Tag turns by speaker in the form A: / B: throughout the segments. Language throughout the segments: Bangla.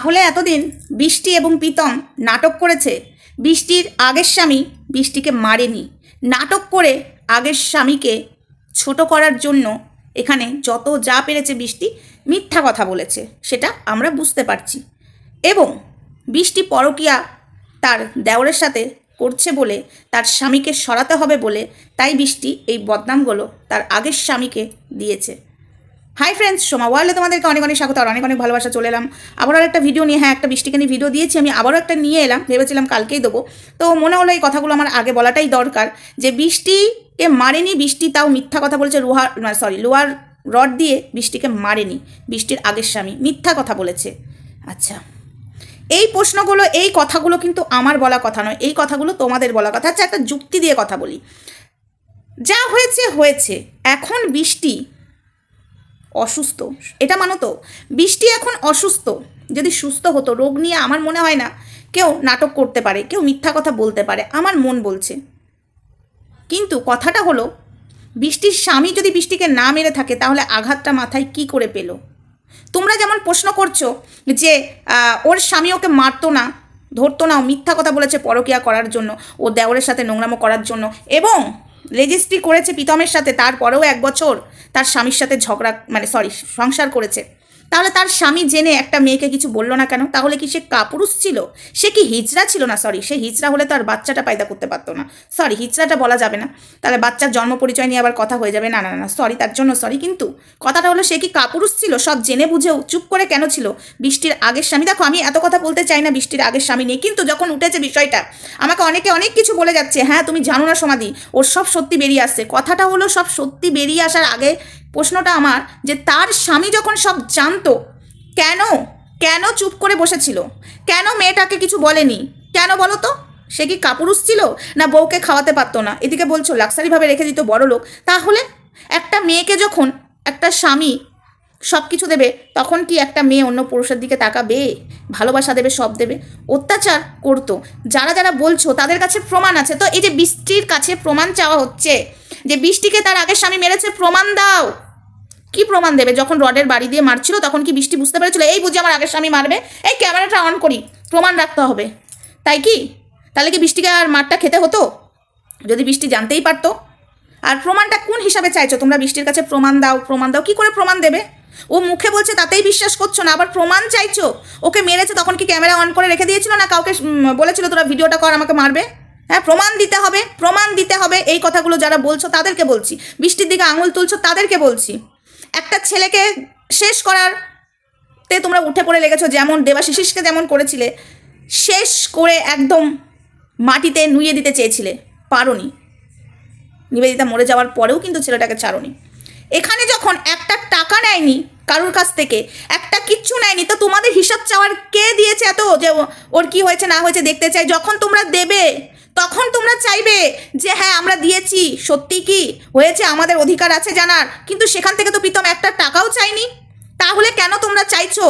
A: তাহলে এতদিন বৃষ্টি এবং প্রীতম নাটক করেছে। বৃষ্টির আগের স্বামী বৃষ্টিকে মারেনি। নাটক করে আগের স্বামীকে ছোট করার জন্য এখানে যত যা পেরেছে বৃষ্টি মিথ্যা কথা বলেছে, সেটা আমরা বুঝতে পারছি। এবং বৃষ্টি পরকিয়া তার দেওরের সাথে করছে বলে, তার স্বামীকে সরাতে হবে বলে তাই বৃষ্টি এই বদনামগুলো তার আগের স্বামীকে দিয়েছে। হাই ফ্রেন্ডস সোমা ওয়ার্ল্ডে তোমাদেরকে অনেক অনেক স্বাগত আর অনেক অনেক ভালোবাসা চলে এলাম। আবারও একটা ভিডিও নিয়ে হ্যাঁ একটা বৃষ্টিকে নিয়ে ভিডিও দিয়েছি, আমি আবারও একটা নিয়ে এলাম, ভেবেছিলাম কালকেই দেবো। তো মনে হলো এই কথাগুলো আমার আগে বলাটাই দরকার যে বৃষ্টিকে মারেনি, বৃষ্টি তাও মিথ্যা কথা বলেছে লোহার সরি লোহার রড দিয়ে বৃষ্টিকে মারেনি, বৃষ্টির আগের স্বামী, মিথ্যা কথা বলেছে। আচ্ছা এই প্রশ্নগুলো, এই কথাগুলো কিন্তু আমার বলা কথা নয়, এই কথাগুলো তোমাদের বলা কথা। আচ্ছা একটা যুক্তি দিয়ে কথা বলি। যা হয়েছে হয়েছে, এখন বৃষ্টি অসুস্থ। এটা মানো তো? বৃষ্টি এখন অসুস্থ। যদি সুস্থ হতো, রোগ নিয়ে আমার মনে হয় না কেউ নাটক করতে পারে, কেউ মিথ্যা কথা বলতে পারে, আমার মন বলছে। কিন্তু কথাটা হলো, বৃষ্টির স্বামী যদি বৃষ্টিকে না মেরে থাকে, তাহলে আঘাতটা মাথায় কি করে পেল? তোমরা যেমন প্রশ্ন করছ যে ওর স্বামী ওকে মারতো না, ধরতো না, ও মিথ্যা কথা বলেছে পরকিয়া করার জন্য, ও দেওরের সাথে নোংরামো করার জন্য, এবং রেজিস্ট্রি করেছে প্রীতমের সাথে, তারপরেও এক বছর তার স্বামীর সাথে ঝগড়া মানে সরি সংসার করেছে। তাহলে তার স্বামী জেনে একটা মেয়েকে কিছু বলল না কেন? তাহলে কি সে কাপুরুষ ছিল? সে কি হিজড়া ছিল না? সরি সে হিজড়া হলে তো আর বাচ্চাটা পায়দা করতে পারতো না। সরি হিজড়াটা বলা যাবে না। তাহলে বাচ্চার জন্ম পরিচয় নিয়ে আবার কথা হয়ে যাবে। না না না সরি তার জন্য সরি কিন্তু কথাটা হলো সে কি কাপুরুষ ছিল? সব জেনে বুঝেও চুপ করে কেন ছিল? বৃষ্টির আগের স্বামী, দেখো, আমি এত কথা বলতে চাই না বৃষ্টির আগের স্বামী নিয়ে, কিন্তু যখন উঠেছে বিষয়টা, আমাকে অনেকে অনেক কিছু বলে যাচ্ছে। হ্যাঁ তুমি জানো না সমাধি, ওর সব সত্যি বেরিয়ে আসছে। কথাটা হলো সব সত্যি বেরিয়ে আসার আগে প্রশ্নটা আমার যে তার স্বামী যখন সব জানতো, কেন কেন চুপ করে বসেছিল? কেন মেয়েটাকে কিছু বলেনি? কেন বলো তো? সে কি কাপুরুষ ছিল? না বউকে খাওয়াতে পারতো না? এদিকে বলছো, লাক্সারিভাবে রেখে দিত বড় লোক তাহলে একটা মেয়েকে যখন একটা স্বামী সব কিছু দেবে, তখন কি একটা মেয়ে অন্য পুরুষের দিকে তাকাবে? ভালোবাসা দেবে, সব দেবে। অত্যাচার করতো। যারা যারা বলছো, তাদের কাছে প্রমাণ আছে। তো এই যে বৃষ্টির কাছে প্রমাণ চাওয়া হচ্ছে, যে বৃষ্টিকে তার আগের স্বামী মেরেছে, প্রমাণ দাও। কি প্রমাণ দেবে? যখন রডের বাড়ি দিয়ে মারছিল, তখন কি বৃষ্টি বুঝতে পেরেছিল? এই বুঝি আমার আগের স্বামী মারবে? এই ক্যামেরাটা অন করি, প্রমাণ রাখতে হবে। তাই কি? তাহলে কি বৃষ্টিকে আর মারটা খেতে হতো? যদি বৃষ্টি জানতেই পারতো। আর প্রমাণটা কোন হিসাবে চাইছো? তোমরা বৃষ্টির কাছে প্রমাণ দাও প্রমাণ দাও। কি করে প্রমাণ দেবে? ও মুখে বলছে, তাতেই বিশ্বাস করছ না, আবার প্রমাণ চাইছো? ওকে মেরেছে তখন কি ক্যামেরা অন করে রেখে দিয়েছিল না কাউকে বলেছিল তোরা ভিডিওটা কর, আমাকে মারবে? হ্যাঁ প্রমাণ দিতে হবে, প্রমাণ দিতে হবে, এই কথাগুলো যারা বলছো তাদেরকে বলছি। বৃষ্টির দিকে আঙুল তুলছো তাদেরকে বলছি। একটা ছেলেকে শেষ করার তে তোমরা উঠে পড়ে লেগেছো যেমন দেবাশিসকে যেমন করেছিলে, শেষ করে একদম মাটিতে নুয়ে দিতে চেয়েছিলে, পারোনি। নিবেদিতা মরে যাওয়ার পরেও কিন্তু ছেলেটাকে ছাড়োনি। এখানে যখন একটা টাকা নেয়নি কারোর কাছ থেকে, একটা কিচ্ছু নেয়নি, তো তোমাদের হিসাব চাওয়ার কে দিয়েছে এত যে ওর কি হয়েছে না হয়েছে দেখতে চাই? যখন তোমরা দেবে, তখন তোমরা চাইবে যে হ্যাঁ আমরা দিয়েছি। সত্যি কি? হয়েছে, আমাদের অধিকার আছে জানার। কিন্তু সেখান থেকে তো প্রীতম একটা টাকাও চাইনি তাহলে কেন তোমরা চাইছো?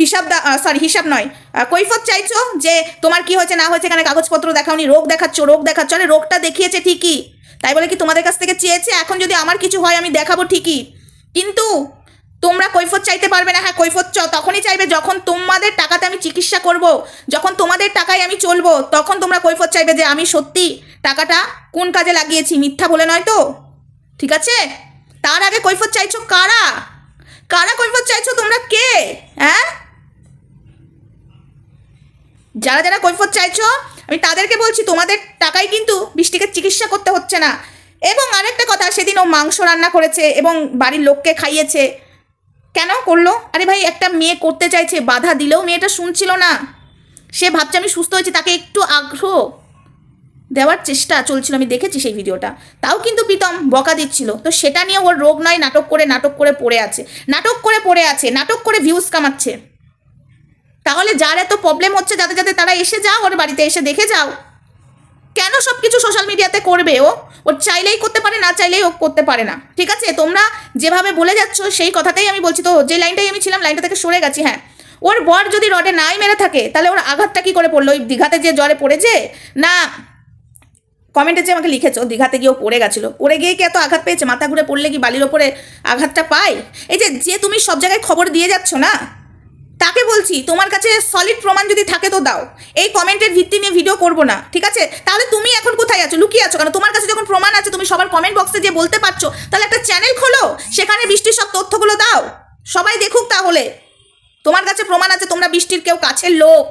A: হিসাব সরি হিসাব নয়। কৈফত চাইছো যে তোমার কি হয়েছে না হয়েছে? এখানে কাগজপত্র দেখাওনি, রোগ দেখাচ্ছ রোগ দেখাচ্ছ। আরে রোগটা দেখিয়েছে ঠিকই। তাই বলে কি তোমাদের কাছ থেকে চেয়েছে? এখন যদি আমার কিছু হয়, আমি দেখাবো ঠিকই। কিন্তু তোমরা কৈফত চাইতে পারবে না। হ্যাঁ কৈফত চ তখনই চাইবে যখন তোমাদের টাকাতে আমি চিকিৎসা করব, যখন তোমাদের টাকায় আমি চলবো, তখন তোমরা কৈফত চাইবে যে আমি সত্যি টাকাটা কোন কাজে লাগিয়েছি, মিথ্যা বলে নয় তো? ঠিক আছে? তার আগে কৈফত চাইছো কারা? কারা কৈফত চাইছো তোমরা কে? হ্যাঁ? যারা যারা কৈফত চাইছো, আমি তাদেরকে বলছি, তোমাদের টাকায় কিন্তু বৃষ্টিকে চিকিৎসা করতে হচ্ছে না। এবং আরেকটা কথা, সেদিন ও মাংস রান্না করেছে এবং বাড়ির লোককে খাইয়েছে। কেন করল? আরে ভাই, একটা মেয়ে করতে চাইছে, বাধা দিলেও মেয়েটা শুনছিল না। সে ভাবছে, আমি সুস্থ হয়েছি, তাকে একটু আগ্রহ দেওয়ার চেষ্টা চলছিল, আমি দেখেছি সেই ভিডিওটা। তাও কিন্তু প্রীতম বকা দিচ্ছিল। তো সেটা নিয়ে ওর রোগ নয়, নাটক করে নাটক করে পড়ে আছে। নাটক করে পড়ে আছে, নাটক করে ভিউজ কামাচ্ছে। তাহলে যার এত প্রবলেম হচ্ছে, যাতে যাতে তারা এসে যাও ওর বাড়িতে এসে দেখে যাও। কেন সব কিছু সোশ্যাল মিডিয়াতে করবে ও? ওর চাইলেই করতে পারে, না চাইলেই ও করতে পারে না। ঠিক আছে? তোমরা যেভাবে বলে যাচ্ছ, সেই কথাটাই আমি বলছি তো, যে লাইনটাই আমি ছিলাম লাইনটা থেকে সরে গেছি হ্যাঁ। ওর বর যদি রডে নাই মেরে থাকে, তাহলে ওর আঘাতটা কি করে পড়ল? ওই দীঘাতে যে জ্বরে পড়েছে? না কমেন্টে যে আমাকে লিখেছো, দীঘাতে গিয়েও পড়ে গেছিল। পড়ে গিয়ে কি এত আঘাত পেয়েছে? মাথা ঘুরে পড়লে কি বালির ওপরে আঘাতটা পায়? এই যে যে তুমি সব জায়গায় খবর দিয়ে যাচ্ছ না তাকে বলছি, তোমার কাছে সলিড প্রমাণ যদি থাকে তো দাও। এই কমেন্টের ভিত্তি নিয়ে ভিডিও করব না, ঠিক আছে? তাহলে তুমি এখন কোথায় আছো? লুকিয়ে আছো কারণ তোমার কাছে যখন প্রমাণ আছে, তুমি সবার কমেন্ট বক্সে যে বলতে পারছ, তাহলে একটা চ্যানেল খোলো, সেখানে বৃষ্টির সব তথ্যগুলো দাও। সবাই দেখুক তাহলে। তোমার কাছে প্রমাণ আছে, তোমরা বৃষ্টির কেউ কাছের লোক।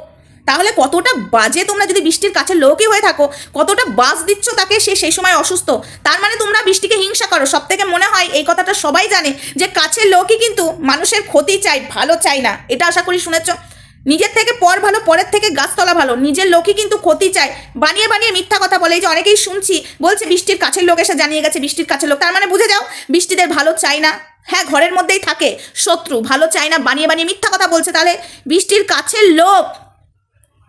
A: তাহলে কতটা বাজে তোমরা যদি বৃষ্টির কাছে লোকই হয়ে থাকো, কতটা বাস দিচ্ছ তাকে সে সেই সময় অসুস্থ? তার মানে তোমরা বৃষ্টিকে হিংসা করো। সব থেকে মনে হয় এই কথাটা সবাই জানে যে কাছের লোকই কিন্তু মানুষের ক্ষতি চাই ভালো চাই না। এটা আশা করি শুনেছ? নিজের থেকে পর ভালো, পরের থেকে গাছতলা ভালো। নিজের লোকই কিন্তু ক্ষতি চায়। বানিয়ে বানিয়ে মিথ্যা কথা বলে। যে অনেকেই শুনছি, বলছে বৃষ্টির কাছের লোক এসে জানিয়ে গেছে বৃষ্টির কাছের লোক। তার মানে বুঝে যাও, বৃষ্টিদের ভালো চাই না। হ্যাঁ ঘরের মধ্যেই থাকে। শত্রু ভালো চায় না, বানিয়ে বানিয়ে মিথ্যা কথা বলছে। তাহলে বৃষ্টির কাছের লোক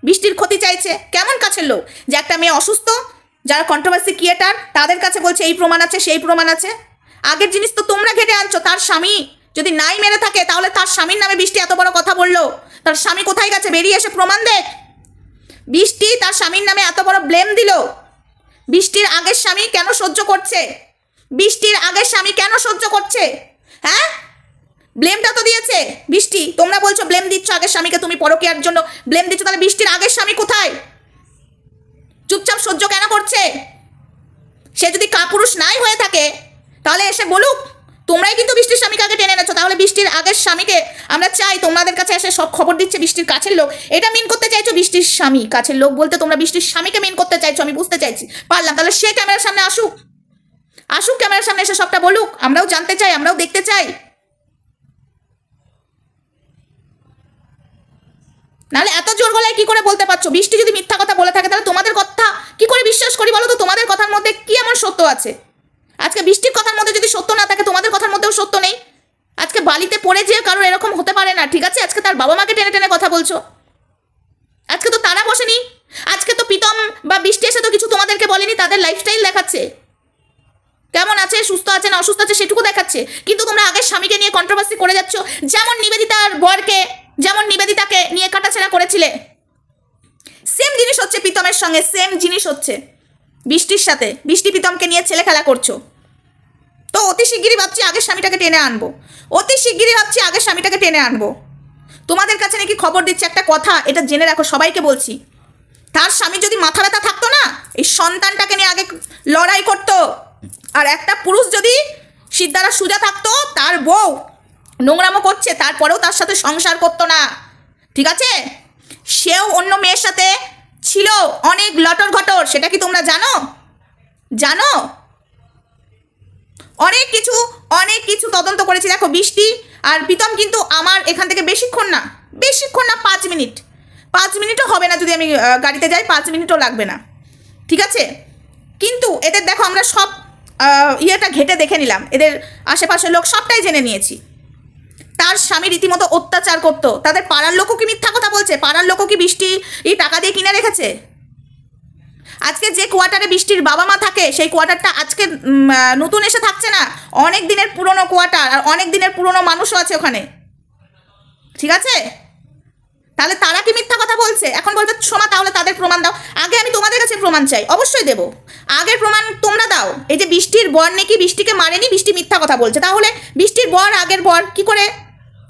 A: বৃষ্টির ক্ষতি চাইছে। কেমন কাছের লোক? যে একটা মেয়ে অসুস্থ, যারা কন্ট্রোভার্সি ক্রিয়েটার তাদের কাছে বলছে, এই প্রমাণ আছে, সেই প্রমাণ আছে। আগের জিনিস তো তোমরা ঘেটে আনছো, তার স্বামী। যদি নাই মেরে থাকে, তাহলে তার স্বামীর নামে বৃষ্টি এত বড় কথা বলল। তার স্বামী কোথায় গেছে? বেরিয়ে এসে প্রমাণ দেখ। বৃষ্টি তার স্বামীর নামে এত বড় ব্লেম দিল। বৃষ্টির আগের স্বামী কেন সহ্য করছে? বৃষ্টির আগের স্বামী কেন সহ্য করছে? হ্যাঁ? ব্লেমটা তো দিয়েছে। বৃষ্টি, তোমরা বলছো ব্লেম দিচ্ছ আগের স্বামীকে, তুমি পরকিয়ার জন্য ব্লেম দিচ্ছ, তাহলে বৃষ্টির আগের স্বামী কোথায়? চুপচাপ সহ্য কেন করছে? সে যদি কাপুরুষ নাই হয়ে থাকে, তাহলে এসে বলুক, তোমরাই কিন্তু বৃষ্টির স্বামীকে আগে টেনে এনেছো, তাহলে বৃষ্টির আগের স্বামীকে আমরা চাই তোমাদের কাছে এসে সব খবর দিচ্ছে বৃষ্টির কাছের লোক। এটা মিন করতে চাইছো বৃষ্টির স্বামী কাছের লোক বলতে তোমরা বৃষ্টির স্বামীকে মিন করতে চাইছো, আমি বুঝতে চাইছি। পারলাম, তাহলে সে ক্যামেরার সামনে আসুক। আসুক, ক্যামেরার সামনে এসে সবটা বলুক। আমরাও জানতে চাই, আমরাও দেখতে চাই। নাহলে এত জোর গলায় কি করে বলতে পারছ? বৃষ্টি যদি মিথ্যা কথা বলে থাকে, তাহলে তোমাদের কথা কি করে বিশ্বাস করি বলো তো? তোমাদের কথার মধ্যে কি এমন সত্য আছে? আজকে বৃষ্টির কথার মধ্যে যদি সত্য না থাকে, তোমাদের কথার মধ্যেও সত্য নেই। আজকে বালিতে পড়ে যেয়ে কারোর এরকম হতে পারে না, ঠিক আছে? আজকে তার বাবা মাকে টেনে টেনে কথা বলছো। আজকে তো তারা বসেনি। আজকে তো প্রীতম বা বৃষ্টি এসে তো কিছু তোমাদেরকে বলেনি, তাদের লাইফস্টাইল দেখাচ্ছে। কেমন আছে? সুস্থ আছে না অসুস্থ আছে সেটুকু দেখাচ্ছে। কিন্তু তোমরা আগের স্বামীকে নিয়ে কন্ট্রোভার্সি করে যাচ্ছ। যেমন নিবেদিতার বরকে যেমন নিবেদিতাকে নিয়ে কাটাছেড়া করেছিলে? সেম জিনিস হচ্ছে প্রীতমের সঙ্গে সেম জিনিস হচ্ছে বৃষ্টির সাথে। বৃষ্টি প্রীতমকে নিয়ে ছেলে খেলা করছ। তো অতি শিগগিরই ভাবছি আগের স্বামীটাকে টেনে আনব। অতি শিগগিরই ভাবছি আগের স্বামীটাকে টেনে আনব। তোমাদের কাছে নাকি খবর দিচ্ছে একটা কথা, এটা জেনে রাখো, সবাইকে বলছি। তার স্বামী যদি মাথা ব্যথা থাকতো না, এই সন্তানটাকে নিয়ে আগে লড়াই করতো। আর একটা পুরুষ যদি সিদ্ধারা সুজা থাকতো, তার বউ নোংরামো করছে, তারপরেও তার সাথে সংসার করতো না। ঠিক আছে? সেও অন্য মেয়ের সাথে ছিল, অনেক লটর ঘটর, সেটা কি তোমরা জানো? জানো? অনেক কিছু অনেক কিছু তদন্ত করেছি, দেখো বৃষ্টি আর প্রীতম কিন্তু আমার এখান থেকে বেশিক্ষণ না বেশিক্ষণ না, পাঁচ মিনিট। পাঁচ মিনিটও হবে না যদি আমি গাড়িতে যাই, পাঁচ মিনিটও লাগবে না। ঠিক আছে? কিন্তু এদের দেখো আমরা সব ইয়েটা ঘেটে দেখে নিলাম। এদের আশেপাশের লোক সবটাই জেনে নিয়েছি। তার স্বামী রীতিমতো অত্যাচার করতো। তাদের পাড়ার লোকও কি মিথ্যা কথা বলছে? পাড়ার লোকও কি বৃষ্টি, এই টাকা দিয়ে কিনে রেখেছে? আজকে যে কোয়ার্টারে বৃষ্টির বাবা মা থাকে, সেই কোয়ার্টারটা আজকে নতুন এসে থাকছে না। অনেক দিনের পুরনো কোয়ার্টার আর অনেক দিনের পুরনো মানুষও আছে ওখানে। ঠিক আছে? তাহলে তারা কি মিথ্যা কথা বলছে? এখন বলবে, সোমা, তাহলে তাদের প্রমাণ দাও। আগে আমি তোমাদের কাছে প্রমাণ চাই। অবশ্যই দেবো। আগের প্রমাণ তোমরা দাও। এই যে বৃষ্টির বর নাকি বৃষ্টিকে মারেনি, বৃষ্টি মিথ্যা কথা বলছে। তাহলে বৃষ্টির বর, আগের বর, কি করে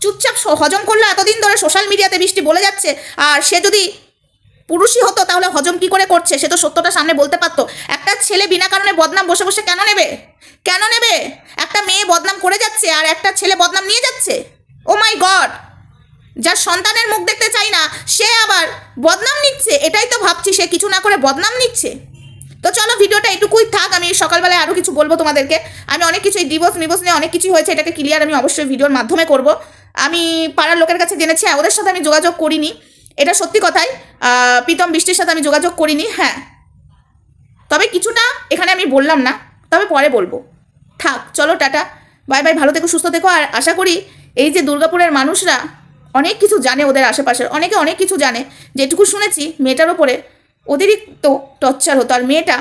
A: চুপচাপ হজম করল, এতদিন ধরে সোশ্যাল মিডিয়াতে বৃষ্টি বলে যাচ্ছে। আর সে যদি পুরুষই হতো, তাহলে হজম কি করে করছে? সে তো সত্যটা সামনে বলতে পারতো। একটা ছেলে বিনা কারণে বদনাম বসে বসে কেন নেবে? কেন নেবে? একটা মেয়ে বদনাম করে যাচ্ছে আর একটা ছেলে বদনাম নিয়ে যাচ্ছে? ও মাই গড যার সন্তানের মুখ দেখতে চাই না, সে আবার বদনাম নিচ্ছে? এটাই তো ভাবছি, সে কিছু না করে বদনাম নিচ্ছে? তো চলো ভিডিওটা এটুকুই থাক, আমি সকালবেলায় আরও কিছু বলব তোমাদেরকে। আমি অনেক কিছু এই ডিভোর্স নিভোর্স নিয়ে অনেক কিছুই হয়েছে, এটাকে ক্লিয়ার আমি অবশ্যই ভিডিওর মাধ্যমে করব। আমি পাড়ার লোকের কাছে জেনেছি হ্যাঁ, ওদের সাথে আমি যোগাযোগ করিনি। এটা সত্যি কথাই। প্রীতম বৃষ্টির সাথে আমি যোগাযোগ করিনি হ্যাঁ। তবে কিছুটা এখানে আমি বললাম না তবে পরে বলব। থাক চলো টাটা। বাই বাই ভালো থেকো সুস্থ থেকো। আর আশা করি এই যে দুর্গাপুরের মানুষরা অনেক কিছু জানে ওদের আশেপাশের অনেকে অনেক কিছু জানে। যেটুকু শুনেছি মেয়েটার ওপরে অতিরিক্ত টর্চার হতো। আর মেয়েটা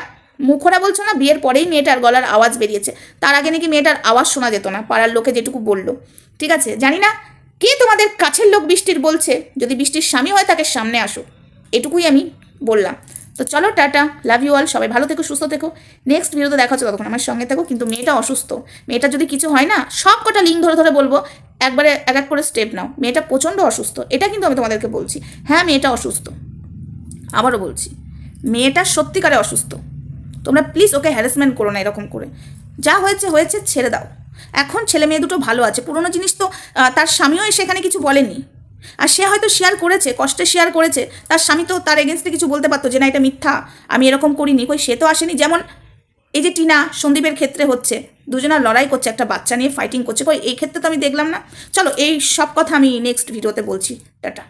A: মুখরা বলছো না, বিয়ের পরেই মেয়েটার গলার আওয়াজ বেরিয়েছে। তার আগে নাকি মেয়েটার আওয়াজ শোনা যেত না, পাড়ার লোকে যেটুকু বলল। ঠিক আছে, জানি না, কে তোমাদের কাছের লোক বৃষ্টির বলছে? যদি বৃষ্টির স্বামী হয় তাকে সামনে আসো। এটুকুই আমি বললাম। তো চলো, টাটা লাভ ইউ অল সবাই ভালো থেকো, সুস্থ থেকো। নেক্সট ভিডিওতে দেখা হচ্ছে ততক্ষণ আমার সঙ্গে থেকো, কিন্তু মেয়েটা অসুস্থ। মেয়েটা যদি কিছু হয় না, সব কটা লিঙ্ক ধরে ধরে বলব। একবারে এক এক করে স্টেপ নাও। মেয়েটা প্রচণ্ড অসুস্থ, এটা কিন্তু আমি তোমাদেরকে বলছি। হ্যাঁ মেয়েটা অসুস্থ। আবারও বলছি, মেয়েটা সত্যিকারে অসুস্থ। তোমরা প্লিজ ওকে হ্যারাসমেন্ট করো না এরকম করে। যা হয়েছে হয়েছে, ছেড়ে দাও। এখন ছেলে মেয়ে দুটো ভালো আছে। পুরোনো জিনিস তো তার স্বামীও এসে এখানে কিছু বলেনি আর সে হয়তো শেয়ার করেছে, কষ্টে শেয়ার করেছে। তার স্বামী তো তার এগেনস্টে কিছু বলতে পারতো যে, না, এটা মিথ্যা, আমি এরকম করিনি। কই, সে তো আসেনি। যেমন এই যে টিনা, সন্দীপের ক্ষেত্রে হচ্ছে দুজনা লড়াই করছে, একটা বাচ্চা নিয়ে ফাইটিং করছে। কই, এই ক্ষেত্রে তো আমি দেখলাম না। চলো, এই সব কথা আমি নেক্সট ভিডিওতে বলছি। টাটা।